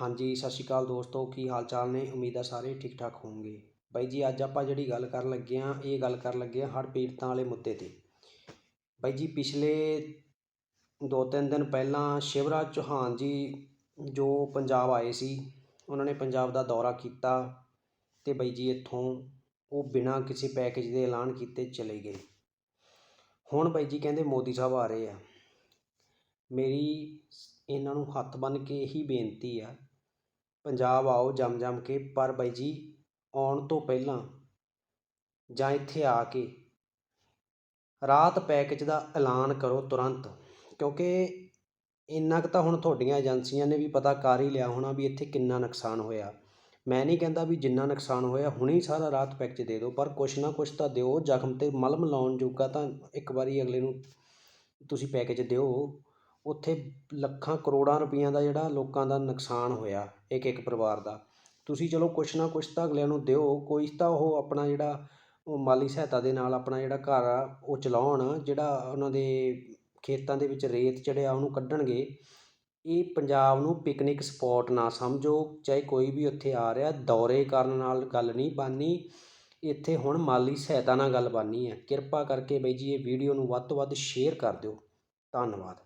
ਹਾਂਜੀ, ਸਤਿ ਸ਼੍ਰੀ ਅਕਾਲ ਦੋਸਤੋ, ਕੀ ਹਾਲ ਚਾਲ ਨੇ? ਉਮੀਦ ਆ ਸਾਰੇ ਠੀਕ ਠਾਕ ਹੋਣਗੇ। ਬਾਈ ਜੀ, ਅੱਜ ਆਪਾਂ ਜਿਹੜੀ ਗੱਲ ਕਰਨ ਲੱਗੇ ਹਾਂ, ਇਹ ਗੱਲ ਕਰਨ ਲੱਗੇ ਹਾਂ ਹੜ੍ਹ ਪੀੜਤਾਂ ਵਾਲੇ ਮੁੱਦੇ 'ਤੇ। ਬਾਈ ਜੀ, ਪਿਛਲੇ ਦੋ ਤਿੰਨ ਦਿਨ ਪਹਿਲਾਂ ਸ਼ਿਵਰਾਜ ਚੌਹਾਨ ਜੀ ਜੋ ਪੰਜਾਬ ਆਏ ਸੀ, ਉਹਨਾਂ ਨੇ ਪੰਜਾਬ ਦਾ ਦੌਰਾ ਕੀਤਾ ਅਤੇ ਬਾਈ ਜੀ ਇੱਥੋਂ ਉਹ ਬਿਨਾਂ ਕਿਸੇ ਪੈਕੇਜ ਦੇ ਐਲਾਨ ਕੀਤੇ ਚਲੇ ਗਏ। ਹੁਣ ਬਾਈ ਜੀ ਕਹਿੰਦੇ ਮੋਦੀ ਸਾਹਿਬ ਆ ਰਹੇ ਆ। ਮੇਰੀ ਇਹਨਾਂ ਨੂੰ ਹੱਥ ਬੰਨ੍ਹ ਕੇ ਇਹੀ ਬੇਨਤੀ ਆ, ਪੰਜਾਬ ਆਓ ਜੰਮ ਜੰਮ ਕੇ, ਪਰ ਬਾਈ ਜੀ ਆਉਣ ਤੋਂ ਪਹਿਲਾਂ ਜਾਂ ਇੱਥੇ ਆ ਕੇ ਰਾਤ ਪੈਕੇਜ ਦਾ ਐਲਾਨ ਕਰੋ ਤੁਰੰਤ, ਕਿਉਂਕਿ ਇੰਨਾ ਕੁ ਤਾਂ ਹੁਣ ਤੁਹਾਡੀਆਂ ਏਜੰਸੀਆਂ ਨੇ ਵੀ ਪਤਾ ਕਰ ਹੀ ਲਿਆ ਹੋਣਾ ਵੀ ਇੱਥੇ ਕਿੰਨਾ ਨੁਕਸਾਨ ਹੋਇਆ। ਮੈਂ ਨਹੀਂ ਕਹਿੰਦਾ ਵੀ ਜਿੰਨਾ ਨੁਕਸਾਨ ਹੋਇਆ ਹੁਣੇ ਸਾਰਾ ਰਾਤ ਪੈਕੇਜ ਦੇ ਦਿਓ, ਪਰ ਕੁਛ ਨਾ ਕੁਛ ਤਾਂ ਦਿਓ, ਜ਼ਖਮ 'ਤੇ ਮਲਮ ਲਾਉਣ ਜੋਗਾ ਤਾਂ ਇੱਕ ਵਾਰੀ ਅਗਲੇ ਨੂੰ ਤੁਸੀਂ ਪੈਕੇਜ ਦਿਓ। ਉੱਥੇ ਲੱਖਾਂ ਕਰੋੜਾਂ ਰੁਪਈਆਂ ਦਾ ਜਿਹੜਾ ਲੋਕਾਂ ਦਾ ਨੁਕਸਾਨ ਹੋਇਆ ਇੱਕ ਇੱਕ ਪਰਿਵਾਰ ਦਾ। ਤੁਸੀਂ ਚਲੋ ਕੁਛ ਨਾ ਕੁਛ ਤਾਂ ਅਗਲਿਆਂ ਨੂੰ ਦਿਓ, ਕੋਈ ਤਾਂ ਉਹ ਆਪਣਾ ਜਿਹੜਾ ਉਹ ਮਾਲੀ ਸਹਾਇਤਾ ਦੇ ਨਾਲ ਆਪਣਾ ਜਿਹੜਾ ਘਰ ਆ, ਉਹ ਚਲਾਉਣ, ਜਿਹੜਾ ਉਹਨਾਂ ਦੇ ਖੇਤਾਂ ਦੇ ਵਿੱਚ ਰੇਤ ਚੜਿਆ ਉਹਨੂੰ ਕੱਢਣਗੇ। ਇਹ ਪੰਜਾਬ ਨੂੰ ਪਿਕਨਿਕ ਸਪੌਟ ਨਾ ਸਮਝੋ, ਚਾਹੇ ਕੋਈ ਵੀ ਉੱਥੇ ਆ ਰਿਹਾ, ਦੌਰੇ ਕਰਨ ਨਾਲ ਗੱਲ ਨਹੀਂ ਬਣਨੀ ਇੱਥੇ ਹੁਣ ਮਾਲੀ ਸਹਾਇਤਾ ਨਾਲ ਗੱਲ ਬਣਨੀ ਹੈ। ਕਿਰਪਾ ਕਰਕੇ ਬਾਈ ਜੀ, ਇਹ ਵੀਡੀਓ ਨੂੰ ਵੱਧ ਤੋਂ ਵੱਧ ਸ਼ੇਅਰ ਕਰ ਦਿਓ। ਧੰਨਵਾਦ।